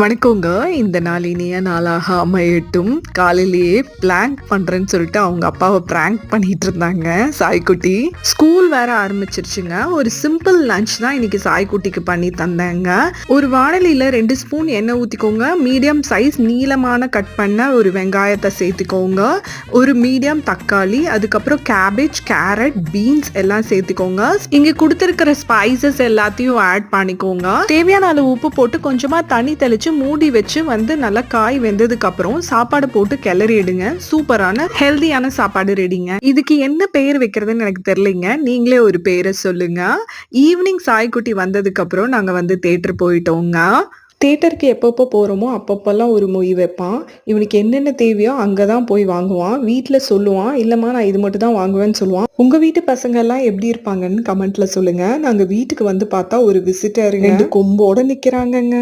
வணக்கங்க. இந்த நாள் இனிய நாளாக அமையட்டும். காலையிலேயே பிளாங்க் பண்றேன்னு சொல்லிட்டு அவங்க அப்பாவை பிராங்க் பண்ணிட்டு இருந்தாங்க. சாய்க்குட்டி ஸ்கூல் வேற ஆரம்பிச்சிருச்சுங்க. ஒரு சிம்பிள் லஞ்ச் தான் இன்னைக்கு சாய்க்குட்டிக்கு பண்ணி தந்தேங்க. ஒரு வானலியில ரெண்டு ஸ்பூன் எண்ணெய் ஊற்றிக்கோங்க மீடியம் சைஸ் நீளமான கட் பண்ண ஒரு வெங்காயத்தை சேர்த்துக்கோங்க. ஒரு மீடியம் தக்காளி அதுக்கப்புறம் கேபேஜ் கேரட் பீன்ஸ் எல்லாம் சேர்த்துக்கோங்க. இங்கே கொடுத்துருக்கிற ஸ்பைசஸ் எல்லாத்தையும் ஆட் பண்ணிக்கோங்க. தேவையான அளவு உப்பு போட்டு கொஞ்சமாக தண்ணி தெளிச்சு மூடி வச்சு வந்து நல்லா காய் வெந்ததுக்கு அப்புறம் சாப்பாடு போட்டு கிளறிடுங்க சூப்பரான ஹெல்தியான சாப்பாடு ரெடிங்க. இதுக்கு என்ன பெயர் வைக்கிறதுன்னு எனக்கு தெரிலிங்க நீங்களே ஒரு பேரை சொல்லுங்க. ஈவினிங் சாய்க்குட்டி வந்ததுக்கு அப்புறம் வந்து தேட்டர் போயிட்டோங்க. தேட்டருக்கு எப்பப்போ போகிறோமோ அப்பப்போல்லாம் ஒரு மொய் வைப்பான். இவனுக்கு என்னென்ன தேவையோ அங்கே தான் போய் வாங்குவான். வீட்டில் சொல்லுவான். இல்லைம்மா நான் இது மட்டும் தான் வாங்குவேன்னு சொல்லுவான். உங்கள் வீட்டு பசங்கள்லாம் எப்படி இருப்பாங்கன்னு கமெண்ட்டில் சொல்லுங்கள் நாங்கள் வீட்டுக்கு வந்து பார்த்தா ஒரு விசிட்டர் ரெண்டு கொம்போடு நிற்கிறாங்கங்க